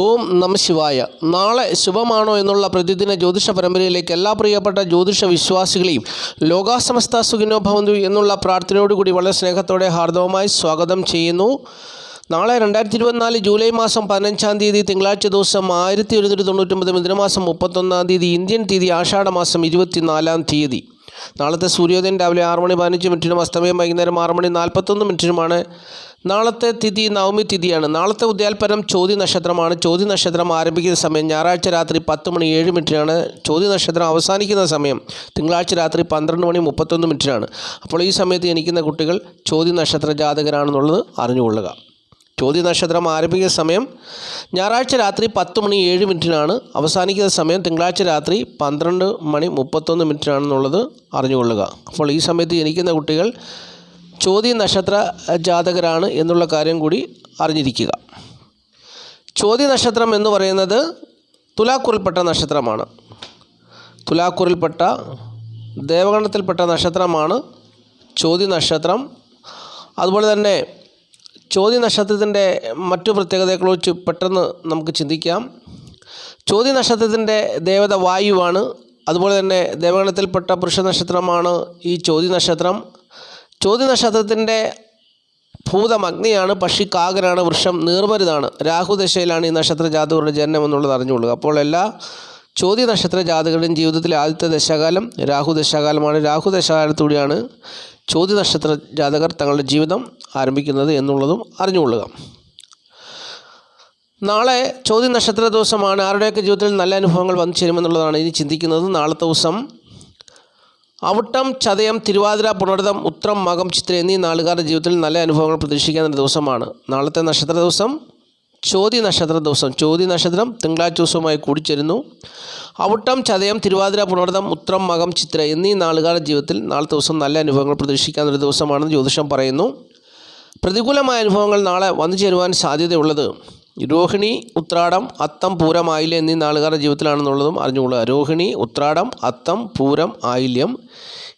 ഓം നമ ശിവായ. നാളെ ശുഭമാണോ എന്നുള്ള പ്രതിദിന ജ്യോതിഷ പരമ്പരയിലേക്ക് എല്ലാ പ്രിയപ്പെട്ട ജ്യോതിഷ വിശ്വാസികളെയും ലോകാസമസ്ത സുഖിനോ ഭവന്തു എന്നുള്ള പ്രാർത്ഥനയോടുകൂടി വളരെ സ്നേഹത്തോടെ ഹാർദവമായി സ്വാഗതം ചെയ്യുന്നു. നാളെ രണ്ടായിരത്തി ഇരുപത്തിനാല് ജൂലൈ മാസം പതിനഞ്ചാം തീയതി തിങ്കളാഴ്ച ദിവസം ആയിരത്തി ഒരുന്നൂറ്റി തൊണ്ണൂറ്റൊമ്പത് മിഥുനമാസം മുപ്പത്തൊന്നാം തീയതി ഇന്ത്യൻ തീയതി ആഷാഢമാസം ഇരുപത്തിനാലാം തീയതി. നാളത്തെ സൂര്യോദയം രാവിലെ ആറ് മണി പതിനഞ്ച് മിനിറ്റിനും അസ്തമയം വൈകുന്നേരം ആറ് മണി നാൽപ്പത്തൊന്ന് മിനിറ്റിനുമാണ്. നാളത്തെ തിഥി നവമി തിഥിയാണ്. നാളത്തെ ഉദ്യാൽപരം ചോതി നക്ഷത്രമാണ്. ചോതി നക്ഷത്രം ആരംഭിക്കുന്ന സമയം ഞായറാഴ്ച രാത്രി പത്ത് മണി ഏഴ് മിനിറ്റിനാണ്. ചോതി നക്ഷത്രം അവസാനിക്കുന്ന സമയം തിങ്കളാഴ്ച രാത്രി പന്ത്രണ്ട് മണി മുപ്പത്തൊന്ന് മിനിറ്റിനാണ്. അപ്പോൾ ഈ സമയത്ത് ജനിക്കുന്ന കുട്ടികൾ ചോതി നക്ഷത്ര ജാതകരാണെന്നുള്ളത് അറിഞ്ഞുകൊള്ളുക. ചോദ്യ നക്ഷത്രം ആരംഭിക്കുന്ന സമയം ഞായറാഴ്ച രാത്രി പത്ത് മണി ഏഴ് മിനിറ്റിനാണ്. അവസാനിക്കുന്ന സമയം തിങ്കളാഴ്ച രാത്രി പന്ത്രണ്ട് മണി മുപ്പത്തൊന്ന് മിനിറ്റിനാണെന്നുള്ളത് അറിഞ്ഞുകൊള്ളുക. അപ്പോൾ ഈ സമയത്ത് ജനിക്കുന്ന കുട്ടികൾ ചോദ്യ നക്ഷത്ര ജാതകരാണ് എന്നുള്ള കാര്യം കൂടി അറിഞ്ഞിരിക്കുക. ചോദ്യ നക്ഷത്രം എന്ന് പറയുന്നത് തുലാക്കുറിൽപ്പെട്ട നക്ഷത്രമാണ്. തുലാക്കുറിൽപ്പെട്ട ദേവഗണത്തിൽപ്പെട്ട നക്ഷത്രമാണ് ചോദ്യ നക്ഷത്രം അതുപോലെ തന്നെ ചോദ്യ നക്ഷത്രത്തിന്റെ മറ്റു പ്രത്യേകതകളെക്കുറിച്ച് പെട്ടെന്ന് നമുക്ക് ചിന്തിക്കാം. ചോദ്യ നക്ഷത്രത്തിന്റെ ദേവത വായുവാണ്. അതുപോലെ തന്നെ ദേവഗണത്തിൽപ്പെട്ട പുരുഷ നക്ഷത്രമാണ് ഈ ചോദ്യ നക്ഷത്രം ചോദ്യ നക്ഷത്രത്തിന്റെ ഭൂതം അഗ്നിയാണ് പക്ഷി കാകനാണ് വൃക്ഷം നീർമരുതാണ്. രാഹുദശയിലാണ് ഈ നക്ഷത്ര ജാതകരുടെ ജനനം എന്നുള്ളത് അറിഞ്ഞുകൊള്ളുക. അപ്പോൾ എല്ലാ ചോദ്യ നക്ഷത്ര ജാതകരുടെയും ജീവിതത്തിലെ ആദ്യത്തെ ദശകാലം രാഹു ദശകാലമാണ് രാഹു ചോദ്യ നക്ഷത്ര ജാതകർ തങ്ങളുടെ ജീവിതം ആരംഭിക്കുന്നത് എന്നുള്ളതും അറിഞ്ഞുകൊള്ളുക. നാളെ ചോദ്യ നക്ഷത്ര ദിവസമാണ്. ആരുടെയൊക്കെ ജീവിതത്തിൽ നല്ല അനുഭവങ്ങൾ വന്നു ചേരുമെന്നുള്ളതാണ് ഇനി ചിന്തിക്കുന്നത്. നാളത്തെ ദിവസം അവിട്ടം ചതയം തിരുവാതിര പുണർതം ഉത്രം മകം ചിത്ര എന്നീ നാളുകാരുടെ ജീവിതത്തിൽ നല്ല അനുഭവങ്ങൾ പ്രതീക്ഷിക്കുന്ന ഒരു ദിവസമാണ്. നാളത്തെ നക്ഷത്ര ദിവസം ചോതി നക്ഷത്ര ദിവസം. ചോതി നക്ഷത്രം തിങ്കളാഴ്ച ദിവസവുമായി കൂടിച്ചേരുന്നു. അവിട്ടം ചതയം തിരുവാതിര പുണർതം ഉത്രം മകം ചിത്ര എന്നീ നാളുകാരുടെ ജീവിതത്തിൽ നാളത്തെ ദിവസം നല്ല അനുഭവങ്ങൾ പ്രതീക്ഷിക്കാവുന്ന ഒരു ദിവസമാണെന്ന് ജ്യോതിഷം പറയുന്നു. പ്രതികൂലമായ അനുഭവങ്ങൾ നാളെ വന്നു ചേരുവാൻ സാധ്യതയുള്ളത് രോഹിണി ഉത്രാടം അത്തം പൂരം ആയില്യം എന്നീ നാളുകാരുടെ ജീവിതത്തിലാണെന്നുള്ളതും അറിഞ്ഞുകൊള്ളുക. രോഹിണി ഉത്രാടം അത്തം പൂരം ആയില്യം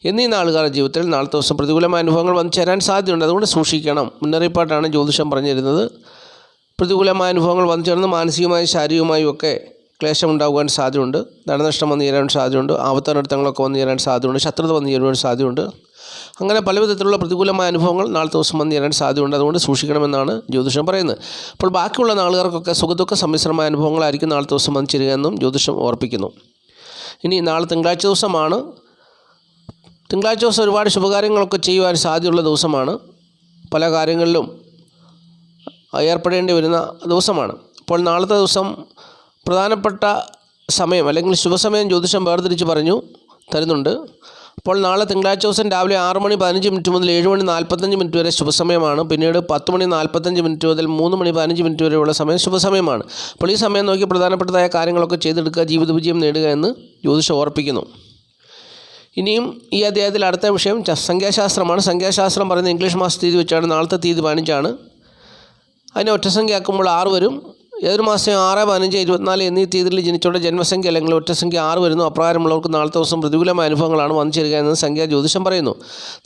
എന്നീ നാളുകാരുടെ ജീവിതത്തിൽ നാളത്തെ ദിവസം പ്രതികൂലമായ അനുഭവങ്ങൾ വന്നു ചേരാൻ സാധ്യതയുണ്ട്. അതുകൊണ്ട് സൂക്ഷിക്കണം. മുന്നറിയിപ്പായിട്ടാണ് ജ്യോതിഷം പറഞ്ഞു തരുന്നത് പ്രതികൂലമായ അനുഭവങ്ങൾ വന്നു ചേർന്ന് മാനസികമായും ശാരീരികമായും ഒക്കെ ക്ലേശം ഉണ്ടാകുവാൻ സാധ്യതയുണ്ട്. ധനനഷ്ടം വന്നു ചേരാൻ സാധ്യതയുണ്ട്. ആപത്തനർത്ഥങ്ങളൊക്കെ വന്നു ചേരാൻ സാധ്യതയുണ്ട്. ശത്രുത വന്നു ചേരുവാൻ സാധ്യതയുണ്ട്. അങ്ങനെ പല വിധത്തിലുള്ള പ്രതികൂലമായ അനുഭവങ്ങൾ നാളെ ദിവസം വന്ന് ചേരാൻ സാധ്യതയുണ്ട്. അതുകൊണ്ട് സൂക്ഷിക്കണമെന്നാണ് ജ്യോതിഷം പറയുന്നത്. അപ്പോൾ ബാക്കിയുള്ള നാളുകാർക്കൊക്കെ സുഖദുഃഖ സമ്മിശ്രമായ അനുഭവങ്ങളായിരിക്കും നാളെ ദിവസം വന്ന് ചേരുക എന്നും ജ്യോതിഷം ഓർപ്പിക്കുന്നു. ഇനി നാളെ തിങ്കളാഴ്ച ദിവസമാണ്. തിങ്കളാഴ്ച ദിവസം ഒരുപാട് ശുഭകാര്യങ്ങളൊക്കെ ചെയ്യുവാൻ സാധ്യതയുള്ള ദിവസമാണ്. പല കാര്യങ്ങളിലും ഏർപ്പെടേണ്ടി വരുന്ന ദിവസമാണ്. അപ്പോൾ നാളത്തെ ദിവസം പ്രധാനപ്പെട്ട സമയം അല്ലെങ്കിൽ ശുഭസമയം ജ്യോതിഷം വേർതിരിച്ച് പറഞ്ഞു തരുന്നുണ്ട്. അപ്പോൾ നാളെ തിങ്കളാഴ്ച ദിവസം രാവിലെ ആറ് മണി പതിനഞ്ച് മിനിറ്റ് മുതൽ ഏഴ് മണി നാൽപ്പത്തഞ്ച് മിനിറ്റ് വരെ ശുഭസമയമാണ്. പിന്നീട് പത്ത് മണി നാൽപ്പത്തഞ്ച് മിനിറ്റ് മുതൽ മൂന്ന് മണി പതിനഞ്ച് മിനിറ്റ് വരെയുള്ള സമയം ശുഭസമയമാണ്. അപ്പോൾ ഈ സമയം നോക്കി പ്രധാനപ്പെട്ടതായ കാര്യങ്ങളൊക്കെ ചെയ്തെടുക്കുക ജീവിത വിജയം നേടുക എന്ന് ജ്യോതിഷം ഓർപ്പിക്കുന്നു ഇനിയും ഈ അദ്ദേഹത്തിൽ അടുത്ത വിഷയം സംഖ്യാശാസ്ത്രമാണ്. സംഖ്യാശാസ്ത്രം പറയുന്നത് ഇംഗ്ലീഷ് മാസ തീയതി വെച്ചാണ് നാളത്തെ തീയതി പതിനഞ്ചാണ്. അതിനെ ഒറ്റസംഖ്യ ആക്കുമ്പോൾ ആറ് വരും. ഏതൊരു മാസം ആറ് പതിനഞ്ച് ഇരുപത്തിനാല് എന്നീ തീയതിയിൽ ജനിച്ചവരുടെ ജന്മസംഖ്യ അല്ലെങ്കിൽ ഒറ്റസംഖ്യ ആറ് വരുന്നു. അപ്രകാരമുള്ളവർക്ക് നാളത്തെ ദിവസം പ്രതികൂലമായ അനുഭവങ്ങളാണ് വന്നു ചേരുക എന്ന് സംഖ്യ ജ്യോതിഷം പറയുന്നു.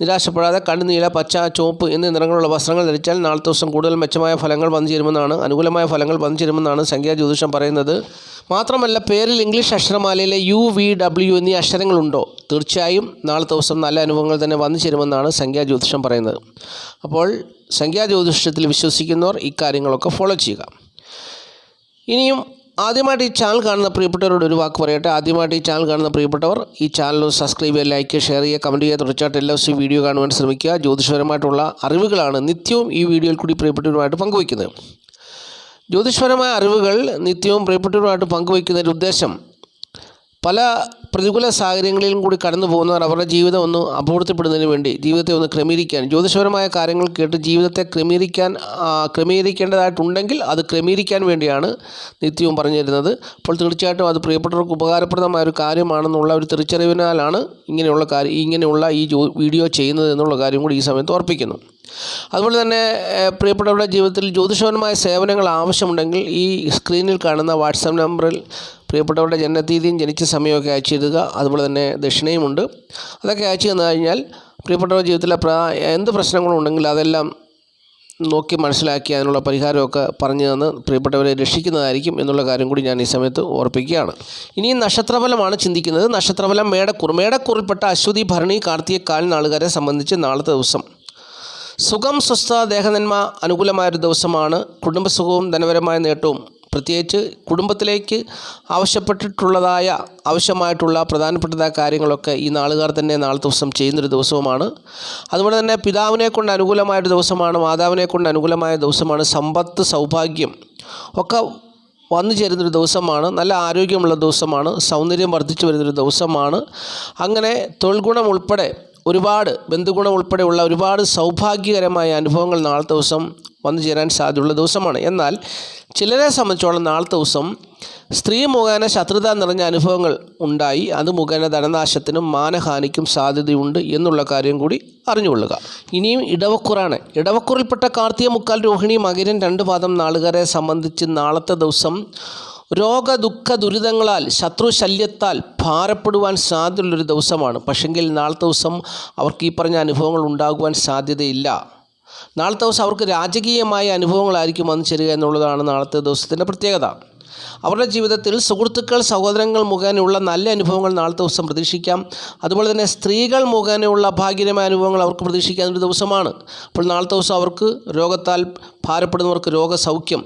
നിരാശപ്പെടാതെ കണ്ണുനീല പച്ച ചുവപ്പ് എന്നീ നിറങ്ങളുള്ള വസ്ത്രങ്ങൾ ധരിച്ചാൽ നാളത്തെ ദിവസം കൂടുതൽ മെച്ചമായ ഫലങ്ങൾ വന്നു ചേരുമെന്നാണ് അനുകൂലമായ ഫലങ്ങൾ വന്നു ചേരുമെന്നാണ് സംഖ്യ ജ്യോതിഷം പറയുന്നത്. മാത്രമല്ല പേരിൽ ഇംഗ്ലീഷ് അക്ഷരമാലയിലെ യു വി ഡബ്ല്യു എന്നീ അക്ഷരങ്ങളുണ്ടോ? തീർച്ചയായും നാളത്തെ ദിവസം നല്ല അനുഭവങ്ങൾ തന്നെ വന്നു ചേരുമെന്നാണ് സംഖ്യാ ജ്യോതിഷം പറയുന്നത്. അപ്പോൾ സംഖ്യാ ജ്യോതിഷത്തിൽ വിശ്വസിക്കുന്നവർ ഇക്കാര്യങ്ങളൊക്കെ ഫോളോ ചെയ്യുക. ഇനിയും ആദ്യമായിട്ട് ഈ ചാനൽ കാണുന്ന പ്രിയപ്പെട്ടവരോട് ഒരു വാക്ക് പറയട്ടെ. ആദ്യമായിട്ട് ഈ ചാനൽ കാണുന്ന പ്രിയപ്പെട്ടവർ ഈ ചാനൽ സബ്സ്ക്രൈബ് ചെയ്യുക ലൈക്ക് ഷെയർ ചെയ്യുക കമന്റ് ചെയ്യുക. തുടർച്ചയായിട്ട് എല്ലാ ദിവസവും വീഡിയോ കാണുവാൻ ശ്രമിക്കുക. ജ്യോതിഷപരമായിട്ടുള്ള അറിവുകളാണ് നിത്യവും ഈ വീഡിയോയിൽ കൂടി പ്രിയപ്പെട്ടവരുമായിട്ട് പങ്കുവയ്ക്കുന്നത്. ജ്യോതിഷപരമായ അറിവുകൾ നിത്യവും പ്രിയപ്പെട്ടവരുമായിട്ട് പങ്കുവയ്ക്കുന്നതിന്റെ ഉദ്ദേശം പല പ്രതികൂല സാഹചര്യങ്ങളിലും കൂടി കടന്നു പോകുന്നവർ അവരുടെ ജീവിതം ഒന്ന് അപൂർത്തിപ്പെടുന്നതിന് വേണ്ടി ജീവിതത്തെ ഒന്ന് ക്രമീകരിക്കാൻ ജ്യോതിഷപരമായ കാര്യങ്ങൾ കേട്ട് ജീവിതത്തെ ക്രമീകരിക്കാൻ ക്രമീകരിക്കേണ്ടതായിട്ടുണ്ടെങ്കിൽ അത് ക്രമീകരിക്കാൻ വേണ്ടിയാണ് നിത്യവും പറഞ്ഞു തരുന്നത്. അപ്പോൾ തീർച്ചയായിട്ടും അത് പ്രിയപ്പെട്ടവർക്ക് ഉപകാരപ്രദമായ ഒരു കാര്യമാണെന്നുള്ള ഒരു തിരിച്ചറിവിനാലാണ് ഇങ്ങനെയുള്ള കാര്യം ഇങ്ങനെയുള്ള ഈ വീഡിയോ ചെയ്യുന്നത് എന്നുള്ള കാര്യം കൂടി ഈ സമയത്ത് ഓർപ്പിക്കുന്നു. അതുപോലെ തന്നെ പ്രിയപ്പെട്ടവരുടെ ജീവിതത്തിൽ ജ്യോതിഷപരമായ സേവനങ്ങൾ ആവശ്യമുണ്ടെങ്കിൽ ഈ സ്ക്രീനിൽ കാണുന്ന വാട്സാപ്പ് നമ്പറിൽ പ്രിയപ്പെട്ടവരുടെ ജനനത്തീയതിയും ജനിച്ച സമയമൊക്കെ അയച്ചു അതുപോലെ തന്നെ ദക്ഷിണയുമുണ്ട് അതൊക്കെ അയച്ചു തന്നു കഴിഞ്ഞാൽ പ്രിയപ്പെട്ടവരുടെ ജീവിതത്തിലെ പ്രാ എന്ത് പ്രശ്നങ്ങളുണ്ടെങ്കിൽ അതെല്ലാം നോക്കി മനസ്സിലാക്കി അതിനുള്ള പരിഹാരമൊക്കെ പറഞ്ഞു തന്ന് പ്രിയപ്പെട്ടവരെ രക്ഷിക്കുന്നതായിരിക്കും എന്നുള്ള കാര്യം കൂടി ഞാൻ ഈ സമയത്ത് ഓർപ്പിക്കുകയാണ്. ഇനി നക്ഷത്രഫലമാണ് ചിന്തിക്കുന്നത്. നക്ഷത്രഫലം മേടക്കൂർ മേടക്കുറിൽപ്പെട്ട അശ്വതി ഭരണി കാർത്തിക കാൽ സംബന്ധിച്ച് നാളത്തെ ദിവസം സുഖം സ്വസ്ഥ ദേഹനന്മ അനുകൂലമായൊരു ദിവസമാണ്. കുടുംബസുഖവും ധനപരമായ നേട്ടവും പ്രത്യേകിച്ച് കുടുംബത്തിലേക്ക് ആവശ്യപ്പെട്ടിട്ടുള്ളതായ ആവശ്യമായിട്ടുള്ള പ്രധാനപ്പെട്ടതായ കാര്യങ്ങളൊക്കെ ഈ നാളുകാർ തന്നെ നാളെ ദിവസം ചെയ്യുന്നൊരു ദിവസവുമാണ്. അതുപോലെ തന്നെ പിതാവിനെ കൊണ്ട് അനുകൂലമായൊരു ദിവസമാണ് മാതാവിനെ കൊണ്ട് അനുകൂലമായ ദിവസമാണ് സമ്പത്ത് സൗഭാഗ്യം ഒക്കെ വന്നു ചേരുന്നൊരു ദിവസമാണ്. നല്ല ആരോഗ്യമുള്ള ദിവസമാണ് സൗന്ദര്യം വർദ്ധിച്ചു വരുന്നൊരു ദിവസമാണ്. അങ്ങനെ തൊഴിൽ ഗുണം ഉൾപ്പെടെ ഒരുപാട് ബന്ധുഗുണം ഉൾപ്പെടെയുള്ള ഒരുപാട് സൗഭാഗ്യകരമായ അനുഭവങ്ങൾ നാളെ ദിവസം വന്നു ചേരാൻ സാധ്യതയുള്ള ദിവസമാണ്. എന്നാൽ ചിലരെ സംബന്ധിച്ചോളം നാളെ ദിവസം സ്ത്രീ മുഖേന ശത്രുത നിറഞ്ഞ അനുഭവങ്ങൾ ഉണ്ടായി. അത് മുഖേന ധനനാശത്തിനും മാനഹാനിക്കും സാധ്യതയുണ്ട് എന്നുള്ള കാര്യം കൂടി അറിഞ്ഞുകൊള്ളുക. ഇനിയും ഇടവക്കുറാണ്. ഇടവക്കുറിൽപ്പെട്ട കാർത്തിക മുക്കാൽ രോഹിണി മകരൻ രണ്ട് പാദം നാളുകാരെ സംബന്ധിച്ച് നാളത്തെ ദിവസം രോഗ ദുഃഖ ദുരിതങ്ങളാൽ ശത്രുശല്യത്താൽ ഭാരപ്പെടുവാൻ സാധ്യതയുള്ളൊരു ദിവസമാണ്. പക്ഷെങ്കിൽ നാളത്തെ ദിവസം അവർക്ക് ഈ പറഞ്ഞ അനുഭവങ്ങൾ ഉണ്ടാകുവാൻ സാധ്യതയില്ല. നാളത്തെ ദിവസം അവർക്ക് രാജകീയമായ അനുഭവങ്ങളായിരിക്കും വന്നു ചേരുക എന്നുള്ളതാണ് നാളത്തെ ദിവസത്തിന്റെ പ്രത്യേകത. അവരുടെ ജീവിതത്തിൽ സുഹൃത്തുക്കൾ സഹോദരങ്ങൾ മുഖേനയുള്ള നല്ല അനുഭവങ്ങൾ നാളത്തെ ദിവസം പ്രതീക്ഷിക്കാം. അതുപോലെ തന്നെ സ്ത്രീകൾ മുഖേനയുള്ള ഭാഗ്യകരമായ അനുഭവങ്ങൾ അവർക്ക് പ്രതീക്ഷിക്കാൻ ഒരു ദിവസമാണ്. അപ്പോൾ നാളത്തെ ദിവസം അവർക്ക് രോഗത്താൽ ഭാരപ്പെടുന്നവർക്ക് രോഗസൗഖ്യം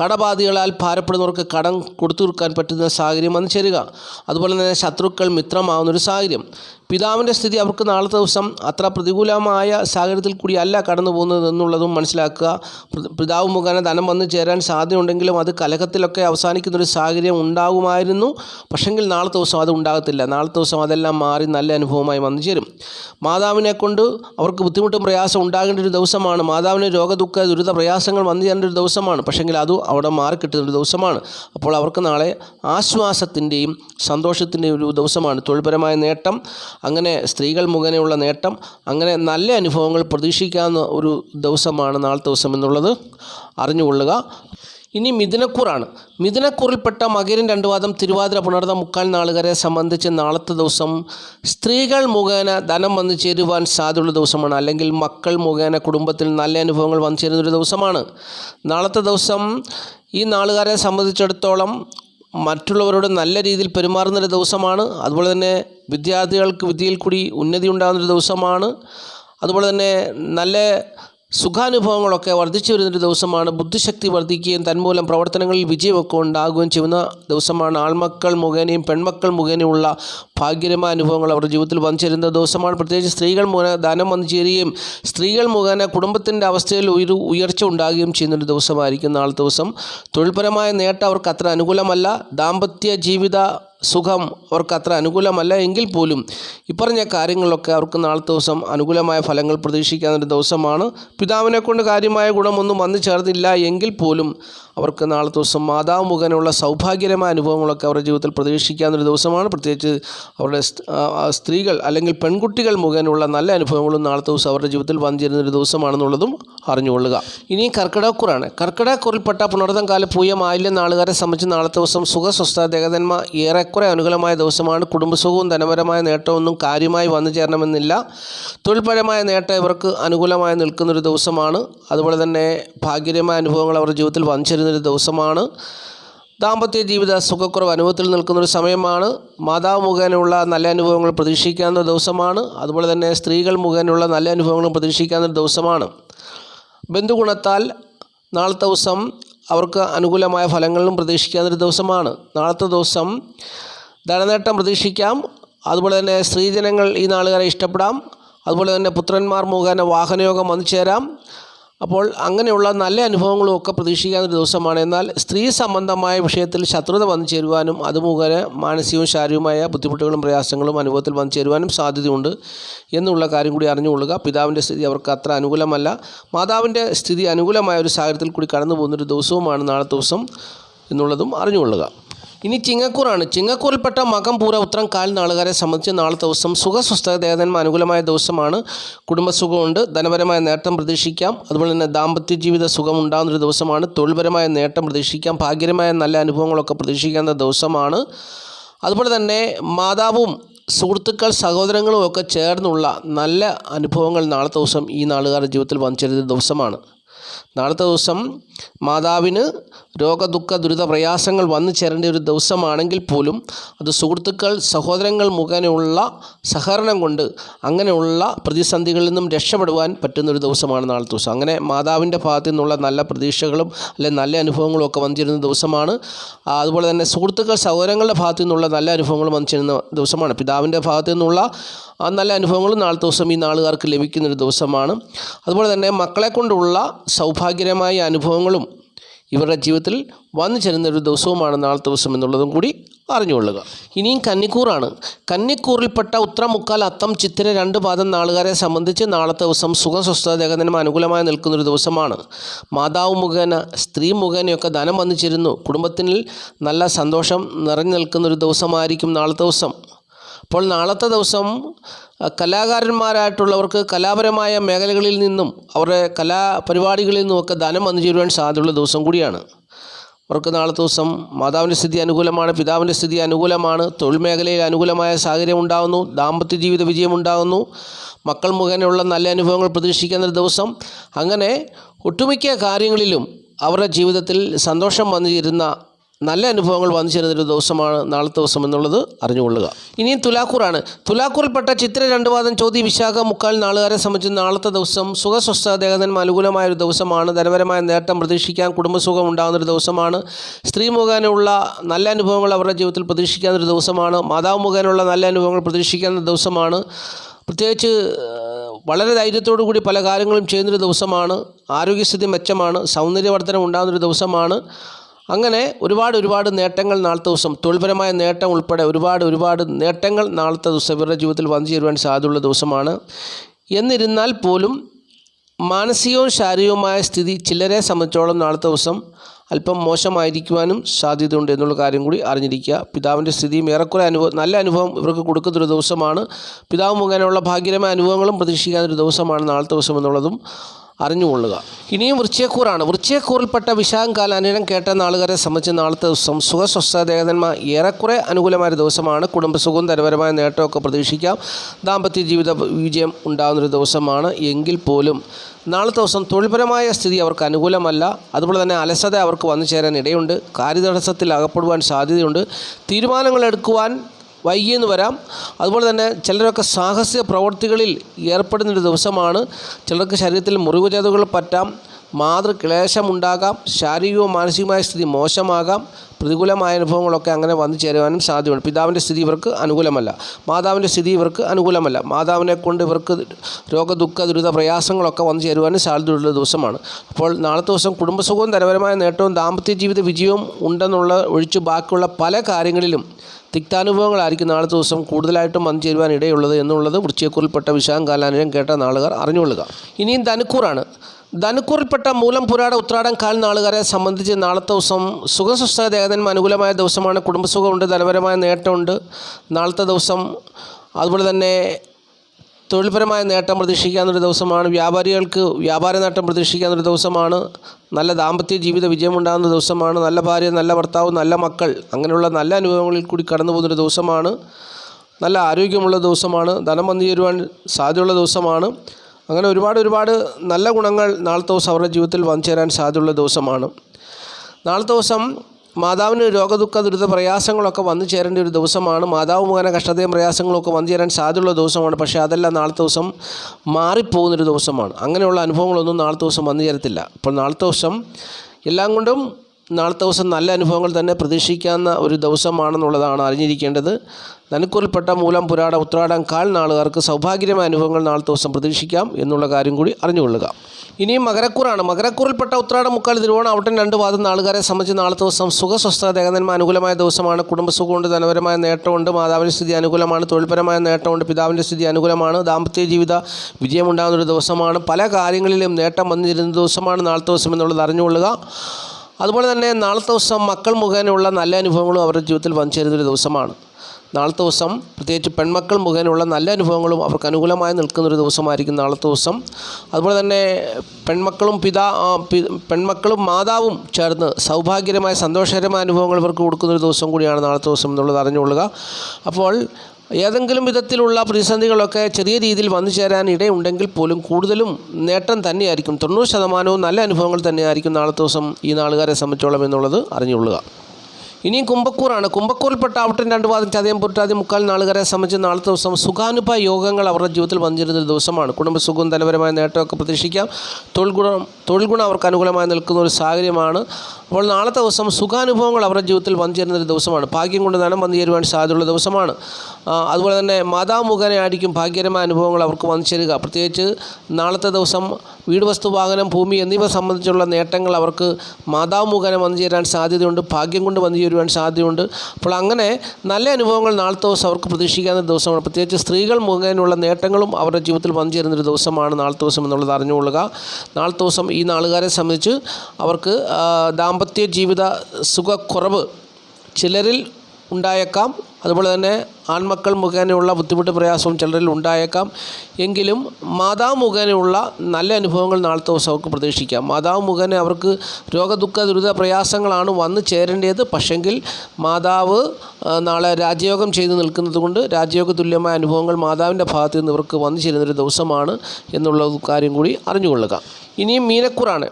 കടബാധികളാൽ ഭാരപ്പെടുന്നവർക്ക് കടം കൊടുത്തു തീർക്കാൻ പറ്റുന്ന സാഹചര്യം വന്നു ചേരുക. അതുപോലെ തന്നെ ശത്രുക്കൾ മിത്രമാവുന്നൊരു സാഹചര്യം. പിതാവിന്റെ സ്ഥിതി അവർക്ക് നാളത്തെ ദിവസം അത്ര പ്രതികൂലമായ സാഹചര്യത്തിൽ കൂടി അല്ല കടന്നു പോകുന്നത് എന്നുള്ളതും മനസ്സിലാക്കുക. പിതാവ് മുഖേന ധനം വന്നു ചേരാൻ സാധ്യതയുണ്ടെങ്കിലും അത് കലഹത്തിലൊക്കെ അവസാനിക്കുന്നൊരു സാഹചര്യം ഉണ്ടാകുമായിരുന്നു. പക്ഷെങ്കിൽ നാളത്തെ ദിവസം അത് ഉണ്ടാകത്തില്ല. നാളത്തെ ദിവസം അതെല്ലാം മാറി നല്ല അനുഭവമായി വന്നു ചേരും. മാതാവിനെ കൊണ്ട് അവർക്ക് ബുദ്ധിമുട്ടും പ്രയാസം ഉണ്ടാകേണ്ട ഒരു ദിവസമാണ്. മാതാവിന് രോഗദുഃഖ ദുരിത പ്രയാസങ്ങൾ വന്നു ചേരേണ്ട ഒരു ദിവസമാണ്. പക്ഷെങ്കിൽ അത് അവിടെ മാറിക്കിട്ടുന്ന ഒരു ദിവസമാണ്. അപ്പോൾ അവർക്ക് നാളെ ആശ്വാസത്തിന്റെയും സന്തോഷത്തിന്റെയും ഒരു ദിവസമാണ്. തൊഴിൽപരമായ നേട്ടം അങ്ങനെ സ്ത്രീകൾ മുഖേനയുള്ള നേട്ടം അങ്ങനെ നല്ല അനുഭവങ്ങൾ പ്രതീക്ഷിക്കാവുന്ന ഒരു ദിവസമാണ് നാളത്തെ ദിവസം എന്നുള്ളത് അറിഞ്ഞുകൊള്ളുക. ഇനി മിഥുനക്കൂറാണ്. മിഥുനക്കൂറിൽപ്പെട്ട മകരൻ രണ്ടുവാദം തിരുവാതിര പുണർന്ന മുക്കാൽ നാളുകാരെ സംബന്ധിച്ച് നാളത്തെ ദിവസം സ്ത്രീകൾ മുഖേന ധനം വന്നു ചേരുവാൻ സാധ്യതയുള്ള ദിവസമാണ്. അല്ലെങ്കിൽ മക്കൾ മുഖേന കുടുംബത്തിൽ നല്ല അനുഭവങ്ങൾ വന്നു ചേരുന്നൊരു ദിവസമാണ്. നാളത്തെ ദിവസം ഈ നാളുകാരെ സംബന്ധിച്ചിടത്തോളം മറ്റുള്ളവരോട് നല്ല രീതിയിൽ പെരുമാറുന്നൊരു ദിവസമാണ്. അതുപോലെ തന്നെ വിദ്യാർത്ഥികൾക്ക് വിദ്യയിൽ കൂടി ഉന്നതി ഉണ്ടാകുന്നൊരു ദിവസമാണ്. അതുപോലെ തന്നെ നല്ല സുഖാനുഭവങ്ങളൊക്കെ വർദ്ധിച്ചു വരുന്നൊരു ദിവസമാണ്. ബുദ്ധിശക്തി വർദ്ധിക്കുകയും തന്മൂലം പ്രവർത്തനങ്ങളിൽ വിജയമൊക്കെ ഉണ്ടാകുകയും ചെയ്യുന്ന ദിവസമാണ്. ആൺമക്കൾ മുഖേനയും പെൺമക്കൾ മുഖേനയുള്ള ഭാഗ്യരമായ അനുഭവങ്ങൾ അവരുടെ ജീവിതത്തിൽ വന്നു ചേരുന്ന ദിവസമാണ്. പ്രത്യേകിച്ച് സ്ത്രീകൾ മുഖേന ധനം വന്നു ചേരുകയും സ്ത്രീകൾ മുഖേന കുടുംബത്തിന്റെ അവസ്ഥയിൽ ഒരു ഉയർച്ച ഉണ്ടാകുകയും ചെയ്യുന്നൊരു ദിവസമായിരിക്കും നാളെ ദിവസം. തൊഴിൽപരമായ നേട്ടം അവർക്ക് അത്ര അനുകൂലമല്ല. ദാമ്പത്യ ജീവിത സുഖം അവർക്ക് അത്ര അനുകൂലമല്ല എങ്കിൽ പോലും ഇപ്പറഞ്ഞ കാര്യങ്ങളൊക്കെ അവർക്ക് നാളത്തെ ദിവസം അനുകൂലമായ ഫലങ്ങൾ പ്രതീക്ഷിക്കാവുന്നൊരു ദിവസമാണ്. പിതാവിനെ കൊണ്ട് കാര്യമായ ഗുണമൊന്നും വന്നു ചേർന്നില്ല എങ്കിൽ പോലും അവർക്ക് നാളത്തെ ദിവസം മാതാവ് മുഖേനുള്ള സൗഭാഗ്യകരമായ അനുഭവങ്ങളൊക്കെ അവരുടെ ജീവിതത്തിൽ പ്രതീക്ഷിക്കാവുന്നൊരു ദിവസമാണ്. പ്രത്യേകിച്ച് അവരുടെ സ്ത്രീകൾ അല്ലെങ്കിൽ പെൺകുട്ടികൾ മുഖേനുള്ള നല്ല അനുഭവങ്ങളും നാളത്തെ ദിവസം അവരുടെ ജീവിതത്തിൽ വന്നു ചേരുന്നൊരു ദിവസമാണെന്നുള്ളതും അറിഞ്ഞുകൊള്ളുക. ഇനി കർക്കിടക്കുറാണ് കർക്കിടക്കുറിൽപ്പെട്ട പുണർതം കാല പൂയം ആയില്യം നാളുകാരെ സംബന്ധിച്ച് നാളത്തെ ദിവസം സുഖസ്വസ്ഥ ദേഹതന്മ ഏറെക്കുറെ അനുകൂലമായ ദിവസമാണ്. കുടുംബസുഖവും ധനപരമായ നേട്ടമൊന്നും കാര്യമായി വന്നു ചേരണമെന്നില്ല. തൊഴിൽപരമായ നേട്ടം ഇവർക്ക് അനുകൂലമായി നിൽക്കുന്നൊരു ദിവസമാണ്. അതുപോലെ തന്നെ ഭാഗ്യകരമായ അനുഭവങ്ങൾ അവരുടെ ജീവിതത്തിൽ വന്നു ചേരുന്നൊരു ദിവസമാണ്. ദാമ്പത്യ ജീവിത സുഖക്കുറവ് അനുഭവത്തിൽ നിൽക്കുന്നൊരു സമയമാണ്. മാതാവ് മുഖേനയുള്ള നല്ല അനുഭവങ്ങൾ പ്രതീക്ഷിക്കാവുന്ന ദിവസമാണ്. അതുപോലെ തന്നെ സ്ത്രീകൾ മുഖേനയുള്ള നല്ല അനുഭവങ്ങളും പ്രതീക്ഷിക്കാവുന്ന ദിവസമാണ്. ബന്ധുഗുണത്താൽ നാളത്തെ ദിവസം അവർക്ക് അനുകൂലമായ ഫലങ്ങളും പ്രതീക്ഷിക്കാവുന്നൊരു ദിവസമാണ്. നാളത്തെ ദിവസം ധനനേട്ടം പ്രതീക്ഷിക്കാം. അതുപോലെ തന്നെ സ്ത്രീജനങ്ങൾ ഈ നാളുകാരെ ഇഷ്ടപ്പെടാം. അതുപോലെ തന്നെ പുത്രന്മാർ മുഖേന വാഹനയോഗം വന്നു ചേരാം അപ്പോൾ അങ്ങനെയുള്ള നല്ല അനുഭവങ്ങളും ഒക്കെ ഒരു ദിവസമാണ്. എന്നാൽ സ്ത്രീ സംബന്ധമായ വിഷയത്തിൽ ശത്രുത വന്നു ചേരുവാനും അതുമുഖേന മാനസികവും ശാരീരികവുമായ ബുദ്ധിമുട്ടുകളും പ്രയാസങ്ങളും അനുഭവത്തിൽ വന്നു ചേരുവാനും സാധ്യതയുണ്ട് എന്നുള്ള കാര്യം കൂടി അറിഞ്ഞുകൊള്ളുക. പിതാവിന്റെ സ്ഥിതി അവർക്ക് അത്ര അനുകൂലമല്ല. മാതാവിന്റെ സ്ഥിതി അനുകൂലമായ ഒരു സാഹചര്യത്തിൽ കൂടി കടന്നു പോകുന്നൊരു ദിവസവുമാണ് നാളത്തെ ദിവസം എന്നുള്ളതും അറിഞ്ഞുകൊള്ളുക. ഇനി ചിങ്ങക്കൂറാണ്. ചിങ്ങക്കൂറിൽപ്പെട്ട മകം പൂര ഉത്രം കാൽ നാളുകാരെ സംബന്ധിച്ച് നാളെ ദിവസം സുഖസ്വസ്ഥ ദേഹതന്മ അനുകൂലമായ ദിവസമാണ്. കുടുംബസുഖമുണ്ട്. ധനപരമായ നേട്ടം പ്രതീക്ഷിക്കാം. അതുപോലെ തന്നെ ദാമ്പത്യ ജീവിത സുഖം ഉണ്ടാകുന്നൊരു ദിവസമാണ്. തൊഴിൽപരമായ നേട്ടം പ്രതീക്ഷിക്കാം. ഭാഗ്യരമായ നല്ല അനുഭവങ്ങളൊക്കെ പ്രതീക്ഷിക്കാവുന്ന ദിവസമാണ്. അതുപോലെ തന്നെ മാതാവും സുഹൃത്തുക്കൾ സഹോദരങ്ങളും ഒക്കെ ചേർന്നുള്ള നല്ല അനുഭവങ്ങൾ നാളത്തെ ദിവസം ഈ നാളുകാരുടെ ജീവിതത്തിൽ വന്നു ചേരുന്ന ദിവസമാണ്. നാളത്തെ ദിവസം മാതാവിന് രോഗദുഃഖ ദുരിത പ്രയാസങ്ങൾ വന്നു ചേരേണ്ട ഒരു ദിവസമാണെങ്കിൽ പോലും അത് സുഹൃത്തുക്കൾ സഹോദരങ്ങൾ മുഖേനയുള്ള സഹകരണം കൊണ്ട് അങ്ങനെയുള്ള പ്രതിസന്ധികളിൽ നിന്നും രക്ഷപ്പെടുവാൻ പറ്റുന്നൊരു ദിവസമാണ് നാളത്തെ ദിവസം. അങ്ങനെ മാതാവിന്റെ ഭാഗത്തു നിന്നുള്ള നല്ല പ്രതീക്ഷകളും അല്ലെ നല്ല അനുഭവങ്ങളും ഒക്കെ വന്നിരുന്ന ദിവസമാണ്. അതുപോലെ തന്നെ സുഹൃത്തുക്കൾ സഹോദരങ്ങളുടെ ഭാഗത്തു നിന്നുള്ള നല്ല അനുഭവങ്ങളും വന്നു ചേരുന്ന ദിവസമാണ്. പിതാവിന്റെ ഭാഗത്തു നിന്നുള്ള ആ നല്ല അനുഭവങ്ങളും നാളത്തെ ദിവസം ഈ നാളുകാർക്ക് ലഭിക്കുന്നൊരു ദിവസമാണ്. അതുപോലെ തന്നെ മക്കളെ കൊണ്ടുള്ള സൗഭാഗ്യകരമായ അനുഭവങ്ങളും ഇവരുടെ ജീവിതത്തിൽ വന്നു ചേരുന്ന ഒരു ദിവസവുമാണ് നാളെ ദിവസം എന്നുള്ളതും കൂടി അറിഞ്ഞുകൊള്ളുക. ഇനിയും കന്നിക്കൂറാണ്. കന്നിക്കൂറിൽപ്പെട്ട ഉത്രമുക്കാൽ അത്തം ചിത്തിര രണ്ട് പാദം നാളുകാരെ സംബന്ധിച്ച് നാളത്തെ ദിവസം സുഖം സ്വസ്ഥത ദേഹത്തിനും അനുകൂലമായി നിൽക്കുന്നൊരു ദിവസമാണ്. മാതാവ് മുഖേന സ്ത്രീ മുഖേനയൊക്കെ ധനം വന്നു ചേരുന്നു. കുടുംബത്തിൽ നല്ല സന്തോഷം നിറഞ്ഞു നിൽക്കുന്നൊരു ദിവസമായിരിക്കും നാളത്തെ ദിവസം. അപ്പോൾ നാളത്തെ ദിവസം കലാകാരന്മാരായിട്ടുള്ളവർക്ക് കലാപരമായ മേഖലകളിൽ നിന്നും അവരുടെ കലാപരിപാടികളിൽ നിന്നുമൊക്കെ ധനം വന്നു ചേരുവാൻ സാധ്യതയുള്ള ദിവസം കൂടിയാണ്. അവർക്ക് നാളത്തെ ദിവസം മാതാവിന്റെ സ്ഥിതി അനുകൂലമാണ് പിതാവിന്റെ സ്ഥിതി അനുകൂലമാണ് തൊഴിൽ മേഖലയിൽ അനുകൂലമായ സാഹചര്യം ഉണ്ടാകുന്നു ദാമ്പത്യ ജീവിത വിജയം ഉണ്ടാകുന്നു മക്കൾ മുഖേനയുള്ള നല്ല അനുഭവങ്ങൾ പ്രതീക്ഷിക്കുന്ന ഒരു ദിവസം. അങ്ങനെ ഒട്ടുമിക്ക കാര്യങ്ങളിലും അവരുടെ ജീവിതത്തിൽ സന്തോഷം വന്നു ചേരുന്ന നല്ല അനുഭവങ്ങൾ വന്നു ചേരുന്ന ഒരു ദിവസമാണ് നാളത്തെ ദിവസം എന്നുള്ളത് അറിഞ്ഞുകൊള്ളുക. ഇനിയും തുലാക്കൂറാണ് തുലാക്കൂറിൽപ്പെട്ട ചിത്ര രണ്ടുപാദം ചോദ്യ വിശാഖ മുക്കാൽ നാളുകാരെ സംബന്ധിച്ച് നാളത്തെ ദിവസം സുഖസ്വസ്ഥ ദേഹതന്മ അനുകൂലമായ ഒരു ദിവസമാണ്. ധനപരമായ നേട്ടം പ്രതീക്ഷിക്കാൻ കുടുംബസുഖം ഉണ്ടാകുന്ന ഒരു ദിവസമാണ്. സ്ത്രീ മുഖേനയുള്ള നല്ല അനുഭവങ്ങൾ അവരുടെ ജീവിതത്തിൽ പ്രതീക്ഷിക്കാവുന്ന ഒരു ദിവസമാണ്. മാതാവ് മുഖേനയുള്ള നല്ല അനുഭവങ്ങൾ പ്രതീക്ഷിക്കാവുന്ന ദിവസമാണ്. പ്രത്യേകിച്ച് വളരെ ധൈര്യത്തോടു കൂടി പല കാര്യങ്ങളും ചെയ്യുന്നൊരു ദിവസമാണ്. ആരോഗ്യസ്ഥിതി മെച്ചമാണ്. സൗന്ദര്യവർദ്ധനം ഉണ്ടാകുന്നൊരു ദിവസമാണ്. അങ്ങനെ ഒരുപാട് ഒരുപാട് നേട്ടങ്ങൾ നാളത്തെ ദിവസം തൊഴിൽപരമായ നേട്ടം ഉൾപ്പെടെ ഒരുപാട് ഒരുപാട് നേട്ടങ്ങൾ നാളത്തെ ദിവസം ഇവരുടെ ജീവിതത്തിൽ വന്നു ചേരുവാൻ സാധ്യതയുള്ള ദിവസമാണ്. എന്നിരുന്നാൽ പോലും മാനസികവും ശാരീരികവുമായ സ്ഥിതി ചിലരെ സംബന്ധിച്ചോളം നാളത്തെ ദിവസം അല്പം മോശമായിരിക്കുവാനും സാധ്യതയുണ്ട് എന്നുള്ള കാര്യം കൂടി അറിഞ്ഞിരിക്കുക. പിതാവിന്റെ സ്ഥിതിയും ഏറെക്കുറെ അനുഭവം നല്ല അനുഭവം ഇവർക്ക് കൊടുക്കുന്നൊരു ദിവസമാണ്. പിതാവ് മുഖേനയുള്ള ഭാഗ്യകരമായ അനുഭവങ്ങളും പ്രതീക്ഷിക്കാവുന്നൊരു ദിവസമാണ് നാളത്തെ ദിവസം എന്നുള്ളതും അറിഞ്ഞുകൊള്ളുക. ഇനിയും വൃശ്ചയക്കൂറാണ് വൃശ്ചയക്കൂറിൽപ്പെട്ട വിശാഖം കാലാനുരം കേട്ട നാളുകാരെ സംബന്ധിച്ച് നാളത്തെ ദിവസം സുഖസ്വസ്ഥ ദേഹന്മാർ ഏറെക്കുറെ അനുകൂലമായ ദിവസമാണ്. കുടുംബസുഖവും തരപരമായ നേട്ടമൊക്കെ പ്രതീക്ഷിക്കാം. ദാമ്പത്യ ജീവിത വിജയം ഉണ്ടാകുന്നൊരു ദിവസമാണ്. എങ്കിൽ പോലും നാളത്തെ ദിവസം തൊഴിൽപരമായ സ്ഥിതി അവർക്ക് അനുകൂലമല്ല. അതുപോലെ തന്നെ അലസത അവർക്ക് വന്നു ചേരാൻ ഇടയുണ്ട്. കാര്യതടസ്സത്തിൽ അകപ്പെടുവാൻ സാധ്യതയുണ്ട്. തീരുമാനങ്ങൾ എടുക്കുവാൻ വൈകിയെന്ന് വരാം. അതുപോലെ തന്നെ ചിലരൊക്കെ സാഹസിക പ്രവൃത്തികളിൽ ഏർപ്പെടുന്നൊരു ദിവസമാണ്. ചിലർക്ക് ശരീരത്തിൽ മുറിവുചേതുകൾ പറ്റാം. മാതൃക്ലേശമുണ്ടാകാം ശാരീരികവും മാനസികമായ സ്ഥിതി മോശമാകാം. പ്രതികൂലമായ അനുഭവങ്ങളൊക്കെ അങ്ങനെ വന്നു ചേരുവാനും സാധ്യമാണ് പിതാവിന്റെ സ്ഥിതി ഇവർക്ക് അനുകൂലമല്ല. മാതാവിന്റെ സ്ഥിതി ഇവർക്ക് അനുകൂലമല്ല. മാതാവിനെ കൊണ്ട് ഇവർക്ക് രോഗദുഃഖ ദുരിത പ്രയാസങ്ങളൊക്കെ വന്നു ചേരുവാനും സാധ്യതയുള്ള ദിവസമാണ്. അപ്പോൾ നാളത്തെ ദിവസം കുടുംബസുഖവും ധനപരമായ നേട്ടവും ദാമ്പത്യ ജീവിത വിജയവും ഉണ്ടെന്നുള്ള ഒഴിച്ച് ബാക്കിയുള്ള പല കാര്യങ്ങളിലും തിക്താനുഭവങ്ങളായിരിക്കും നാളത്തെ ദിവസം കൂടുതലായിട്ടും വന്നു ചേരുവാൻ ഇടയുള്ളത് എന്നുള്ളത് വൃക്ഷിയെക്കുറിൽപ്പെട്ട വിശാഖം കാലാനുരം കേട്ട നാളുകാർ അറിഞ്ഞുകൊള്ളുക. ഇനിയും ധനുക്കൂറാണ്. ധനുക്കൂറിൽപ്പെട്ട മൂലം പുരാട ഉത്രാടം കാൽ നാളുകാരെ സംബന്ധിച്ച് നാളത്തെ ദിവസം സുഖസ്വസ്ഥ ദേവതന്മ അനുകൂലമായ ദിവസമാണ്. കുടുംബസുഖമുണ്ട് ധനപരമായ നേട്ടമുണ്ട്. നാളത്തെ ദിവസം അതുപോലെ തന്നെ തൊഴിൽപരമായ നേട്ടം പ്രതീക്ഷിക്കാവുന്നൊരു ദിവസമാണ്. വ്യാപാരികൾക്ക് വ്യാപാര നേട്ടം പ്രതീക്ഷിക്കാവുന്നൊരു ദിവസമാണ്. നല്ല ദാമ്പത്യ ജീവിത വിജയമുണ്ടാകുന്ന ദിവസമാണ്. നല്ല ഭാര്യ നല്ല ഭർത്താവ് നല്ല മക്കൾ അങ്ങനെയുള്ള നല്ല അനുഭവങ്ങളിൽ കൂടി കടന്നു പോകുന്നൊരു ദിവസമാണ്. നല്ല ആരോഗ്യമുള്ള ദിവസമാണ്. ധനം വന്നു ചേരുവാൻ സാധ്യതയുള്ള ദിവസമാണ്. അങ്ങനെ ഒരുപാട് ഒരുപാട് നല്ല ഗുണങ്ങൾ നാളത്തെ ദിവസം അവരുടെ ജീവിതത്തിൽ വന്നു ചേരാൻ സാധ്യതയുള്ള ദിവസമാണ്. നാളത്തെ ദിവസം മാതാവിന് രോഗദുഃഖ ദുരിത പ്രയാസങ്ങളൊക്കെ വന്നു ചേരേണ്ട ഒരു ദിവസമാണ്. മാതാവ് മുഖേന കഷ്ടതയും പ്രയാസങ്ങളൊക്കെ വന്നു ചേരാൻ സാധ്യതയുള്ള ദിവസമാണ്. പക്ഷേ അതെല്ലാം നാളത്തെ ദിവസം മാറിപ്പോകുന്നൊരു ദിവസമാണ്. അങ്ങനെയുള്ള അനുഭവങ്ങളൊന്നും നാളത്തെ ദിവസം വന്നു ചേരത്തില്ല. അപ്പോൾ നാളത്തെ ദിവസം എല്ലാം കൊണ്ടും നാളത്തെ ദിവസം നല്ല അനുഭവങ്ങൾ തന്നെ പ്രതീക്ഷിക്കാവുന്ന ഒരു ദിവസമാണെന്നുള്ളതാണ് അറിഞ്ഞിരിക്കേണ്ടത്. നനുക്കുറിൽപ്പെട്ട മൂലം പുരാട ഉത്രാടം കാൽ നാളുകാർക്ക് സൗഭാഗ്യമായ അനുഭവങ്ങൾ നാളത്തെ ദിവസം പ്രതീക്ഷിക്കാം എന്നുള്ള കാര്യം കൂടി അറിഞ്ഞുകൊള്ളുക. ഇനിയും മകരക്കൂറാണ്. മകരക്കൂറിൽപ്പെട്ട ഉത്രാടം മുക്കാൽ തിരുവോണം അവിടെ രണ്ട് വാദം നാളുകാരെ സംബന്ധിച്ച് നാളത്തെ ദിവസം സുഖസ്വസ്ഥ ദേഹന്മാർ അനുകൂലമായ ദിവസമാണ്. കുടുംബസുഖമുണ്ട് ധനപരമായ നേട്ടമുണ്ട് മാതാവിന്റെ സ്ഥിതി അനുകൂലമാണ് തൊഴിൽപരമായ നേട്ടമുണ്ട് പിതാവിന്റെ സ്ഥിതി അനുകൂലമാണ് ദാമ്പത്യ ജീവിത വിജയമുണ്ടാകുന്ന ഒരു ദിവസമാണ്. പല കാര്യങ്ങളിലും നേട്ടം വന്നിരുന്ന ദിവസമാണ് നാളത്തെ ദിവസം എന്നുള്ളത് അറിഞ്ഞുകൊള്ളുക. അതുപോലെ തന്നെ നാളത്തെ ദിവസം മക്കൾ മുഖേനയുള്ള നല്ല അനുഭവങ്ങളും അവരുടെ ജീവിതത്തിൽ വന്നു ചേരുന്നൊരു ദിവസമാണ്. നാളത്തെ ദിവസം പ്രത്യേകിച്ച് പെൺമക്കൾ മുഖേനയുള്ള നല്ല അനുഭവങ്ങളും അവർക്ക് അനുകൂലമായി നിൽക്കുന്നൊരു ദിവസമായിരിക്കും നാളത്തെ ദിവസം. അതുപോലെ തന്നെ പെൺമക്കളും പിതാ പെൺമക്കളും മാതാവും ചേർന്ന് സൗഭാഗ്യകരമായ സന്തോഷകരമായ അനുഭവങ്ങൾ ഇവർക്ക് കൊടുക്കുന്നൊരു ദിവസം കൂടിയാണ് നാളത്തെ ദിവസം എന്നുള്ളത് അറിഞ്ഞുകൊള്ളുക. അപ്പോൾ ഏതെങ്കിലും വിധത്തിലുള്ള പ്രതിസന്ധികളൊക്കെ ചെറിയ രീതിയിൽ വന്നു ചേരാൻ ഇടയുണ്ടെങ്കിൽ പോലും കൂടുതലും നേട്ടം തന്നെയായിരിക്കും. തൊണ്ണൂറ് ശതമാനവും നല്ല അനുഭവങ്ങൾ തന്നെയായിരിക്കും നാളത്തെ ദിവസം ഈ നാളുകാരെ സംബന്ധിച്ചോളം എന്നുള്ളത് അറിഞ്ഞുകൊള്ളുക. ഇനിയും കുംഭക്കൂറാണ്. കുംഭക്കൂറിൽപ്പെട്ട ഔട്ടൻ രണ്ട് വാദം ചതയം പുറ്റാതി മുക്കാൽ നാളുകാരെ സംബന്ധിച്ച് നാളത്തെ ദിവസം സുഖാനുഭവ യോഗങ്ങൾ അവരുടെ ജീവിതത്തിൽ വന്നിരുന്ന ഒരു ദിവസമാണ്. കുടുംബസുഖവും ധനപരമായ നേട്ടമൊക്കെ പ്രതീക്ഷിക്കാം. തൊഴിൽ ഗുണം തൊഴിൽ ഗുണം അവർക്ക് അനുകൂലമായി നിൽക്കുന്ന ഒരു സാഹചര്യമാണ് അപ്പോൾ നാളത്തെ ദിവസം സുഖാനുഭവങ്ങൾ അവരുടെ ജീവിതത്തിൽ വന്നു ചേരുന്ന ഒരു ദിവസമാണ്. ഭാഗ്യം കൊണ്ട് ധനം വന്നു ചേരുവാൻ സാധ്യതയുള്ള ദിവസമാണ്. അതുപോലെ തന്നെ മാതാമുഖേന ആയിരിക്കും ഭാഗ്യകരമായ അനുഭവങ്ങൾ അവർക്ക് വന്നു ചേരുക. പ്രത്യേകിച്ച് നാളത്തെ ദിവസം വീട് വസ്തു വാഹനം ഭൂമി എന്നിവ സംബന്ധിച്ചുള്ള നേട്ടങ്ങൾ അവർക്ക് മാതാമുഖേന വന്നു ചേരാൻ സാധ്യതയുണ്ട്. ഭാഗ്യം കൊണ്ട് വന്നു ചേരുവാൻ സാധ്യതയുണ്ട്. അപ്പോൾ അങ്ങനെ നല്ല അനുഭവങ്ങൾ നാളത്തെ ദിവസം അവർക്ക് പ്രതീക്ഷിക്കാവുന്ന ദിവസമാണ്. പ്രത്യേകിച്ച് സ്ത്രീകൾ മുഖേനയുള്ള നേട്ടങ്ങളും അവരുടെ ജീവിതത്തിൽ വന്നു ചേരുന്നൊരു ദിവസമാണ് നാളത്തെ ദിവസം എന്നുള്ളത് അറിഞ്ഞുകൊള്ളുക. നാളത്തെ ദിവസം ഈ നാളുകാരെ സംബന്ധിച്ച് അവർക്ക് ആ, ദാമ്പത്യ ജീവിത സുഖക്കുറവ് ചിലരിൽ ഉണ്ടായേക്കാം. അതുപോലെ തന്നെ ആൺമക്കൾ മുഖേനയുള്ള ബുദ്ധിമുട്ട് പ്രയാസവും ചിലരിൽ ഉണ്ടായേക്കാം. എങ്കിലും മാതാവ് മുഖേനയുള്ള നല്ല അനുഭവങ്ങൾ നാളത്തെ ദിവസം അവർക്ക് പ്രതീക്ഷിക്കാം. മാതാവ് മുഖേന അവർക്ക് രോഗദുഃഖ ദുരിത പ്രയാസങ്ങളാണ് വന്നു ചേരേണ്ടത്. പക്ഷെങ്കിൽ മാതാവ് നാളെ രാജയോഗം ചെയ്തു നിൽക്കുന്നത് കൊണ്ട് രാജയോഗ തുല്യമായ അനുഭവങ്ങൾ മാതാവിന്റെ ഭാഗത്ത് നിന്ന് ഇവർക്ക് വന്നു ചേരുന്നൊരു ദിവസമാണ് എന്നുള്ള കാര്യം കൂടി അറിഞ്ഞുകൊള്ളുക. ഇനിയും മീനക്കൂറാണ്.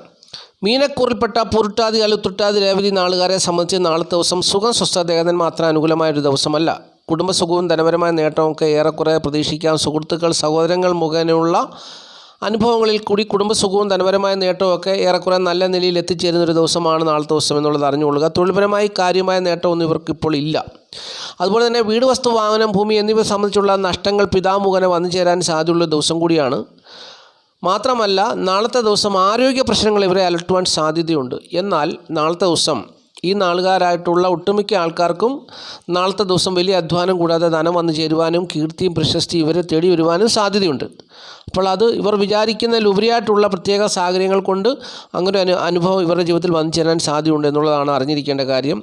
മീനക്കൂറിൽപ്പെട്ട പുരുട്ടാതി അലുത്തുട്ടാതി രേവതി നാളുകാരെ സംബന്ധിച്ച് നാളത്തെ ദിവസം സുഖം ഏകൻ മാത്രം അനുകൂലമായ ഒരു ദിവസമല്ല കുടുംബസുഖവും ധനപരമായ നേട്ടമൊക്കെ ഏറെക്കുറെ പ്രതീക്ഷിക്കാം. സുഹൃത്തുക്കൾ സഹോദരങ്ങൾ മുഖേനയുള്ള അനുഭവങ്ങളിൽ കൂടി കുടുംബസുഖവും ധനപരമായ നേട്ടമൊക്കെ ഏറെക്കുറെ നല്ല നിലയിൽ എത്തിച്ചേരുന്ന ഒരു ദിവസമാണ് നാളത്തെ ദിവസം എന്നുള്ളത് അറിഞ്ഞുകൊള്ളുക. തൊഴിൽപരമായി കാര്യമായ നേട്ടമൊന്നും ഇവർക്ക് ഇപ്പോൾ ഇല്ല. അതുപോലെ തന്നെ വീട് വസ്തു വാഹനം ഭൂമി എന്നിവ സംബന്ധിച്ചുള്ള നഷ്ടങ്ങൾ പിതാമുഖനെ വന്നു ചേരാൻ സാധ്യതയുള്ള ദിവസം കൂടിയാണ്. മാത്രമല്ല നാളത്തെ ദിവസം ആരോഗ്യ പ്രശ്നങ്ങൾ ഇവരെ അലട്ടുവാൻ സാധ്യതയുണ്ട്. എന്നാൽ നാളത്തെ ദിവസം ഈ നാളുകാരായിട്ടുള്ള ഒട്ടുമിക്ക ആൾക്കാർക്കും നാളത്തെ ദിവസം വലിയ അധ്വാനം കൂടാതെ ധനം വന്നു ചേരുവാനും കീർത്തിയും പ്രശസ്തിയും ഇവരെ തേടി വരുവാനും സാധ്യതയുണ്ട്. അപ്പോൾ അത് ഇവർ വിചാരിക്കുന്നതിലുപരിയായിട്ടുള്ള പ്രത്യേക സാഹചര്യങ്ങൾ കൊണ്ട് അങ്ങനെ ഒരു അനുഭവം ഇവരുടെ ജീവിതത്തിൽ വന്നു ചേരാൻ സാധ്യതയുണ്ട് എന്നുള്ളതാണ് അറിഞ്ഞിരിക്കേണ്ട കാര്യം.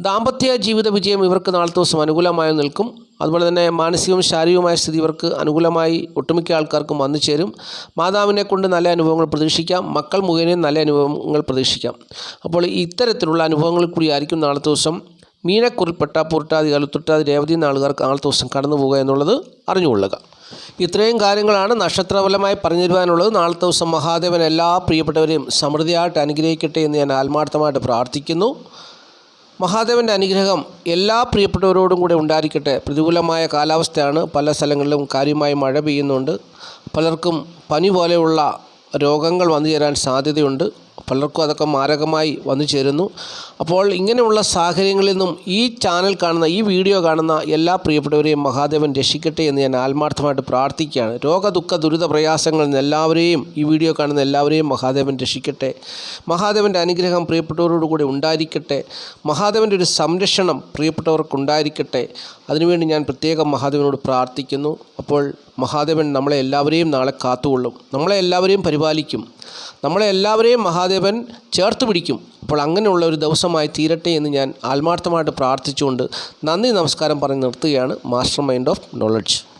ദാമ്പത്യ ജീവിത വിജയം ഇവർക്ക് നാളത്തെ ദിവസം അനുകൂലമായി നിൽക്കും. അതുപോലെ തന്നെ മാനസികവും ശാരീരികവുമായ സ്ഥിതി ഇവർക്ക് അനുകൂലമായി ഒട്ടുമിക്ക ആൾക്കാർക്കും വന്നു ചേരും. മാതാവിനെ കൊണ്ട് നല്ല അനുഭവങ്ങൾ പ്രതീക്ഷിക്കാം. മക്കൾ മുഖേനയും നല്ല അനുഭവങ്ങൾ പ്രതീക്ഷിക്കാം. അപ്പോൾ ഇത്തരത്തിലുള്ള അനുഭവങ്ങളിൽ കൂടി ആയിരിക്കും നാളത്തെ ദിവസം. മീനക്കുറിൽപ്പെട്ട പുരട്ടാതി കലുത്തുട്ടാതി രേവതി നാളുകാർക്ക് നാളത്തെ ദിവസം കടന്നു പോകുക എന്നുള്ളത് അറിഞ്ഞുകൊള്ളുക. ഇത്രയും കാര്യങ്ങളാണ് നക്ഷത്രഫലമായി പറഞ്ഞു തരുവാനുള്ളത് നാളത്തെ ദിവസം മഹാദേവൻ എല്ലാ പ്രിയപ്പെട്ടവരെയും സമൃദ്ധിയായിട്ട് അനുഗ്രഹിക്കട്ടെ എന്ന് ഞാൻ ആത്മാർത്ഥമായിട്ട് പ്രാർത്ഥിക്കുന്നു. മഹാദേവന്റെ അനുഗ്രഹം എല്ലാ പ്രിയപ്പെട്ടവരോടും കൂടെ ഉണ്ടായിരിക്കട്ടെ. പ്രതികൂലമായ കാലാവസ്ഥയാണ്. പല സ്ഥലങ്ങളിലും കാര്യമായി മഴ പെയ്യുന്നുണ്ട്. പലർക്കും പനി പോലെയുള്ള രോഗങ്ങൾ വന്നു ചേരാൻ സാധ്യതയുണ്ട്. പലർക്കും അതൊക്കെ മാരകമായി വന്നു ചേരുന്നു. അപ്പോൾ ഇങ്ങനെയുള്ള സാഹചര്യങ്ങളിൽ നിന്നും ഈ ചാനൽ കാണുന്ന ഈ വീഡിയോ കാണുന്ന എല്ലാ പ്രിയപ്പെട്ടവരെയും മഹാദേവൻ രക്ഷിക്കട്ടെ എന്ന് ഞാൻ ആത്മാർത്ഥമായിട്ട് പ്രാർത്ഥിക്കുകയാണ്. രോഗ ദുഃഖ ദുരിത പ്രയാസങ്ങളിൽ നിന്ന് എല്ലാവരെയും ഈ വീഡിയോ കാണുന്ന എല്ലാവരെയും മഹാദേവൻ രക്ഷിക്കട്ടെ. മഹാദേവന്റെ അനുഗ്രഹം പ്രിയപ്പെട്ടവരോടുകൂടി ഉണ്ടായിരിക്കട്ടെ. മഹാദേവന്റെ ഒരു സംരക്ഷണം പ്രിയപ്പെട്ടവർക്കുണ്ടായിരിക്കട്ടെ. അതിനുവേണ്ടി ഞാൻ പ്രത്യേകം മഹാദേവനോട് പ്രാർത്ഥിക്കുന്നു. അപ്പോൾ മഹാദേവൻ നമ്മളെ എല്ലാവരെയും നാളെ കാത്തുകൊള്ളും. നമ്മളെ എല്ലാവരെയും പരിപാലിക്കും. നമ്മളെ എല്ലാവരെയും മഹാദേവൻ ചേർത്ത് പിടിക്കും. അപ്പോൾ അങ്ങനെയുള്ള ഒരു ദിവസമായി തീരട്ടെ എന്ന് ഞാൻ ആത്മാർത്ഥമായിട്ട് പ്രാർത്ഥിച്ചുകൊണ്ട് നന്ദി നമസ്കാരം പറഞ്ഞ് നിർത്തുകയാണ്. Master mind of knowledge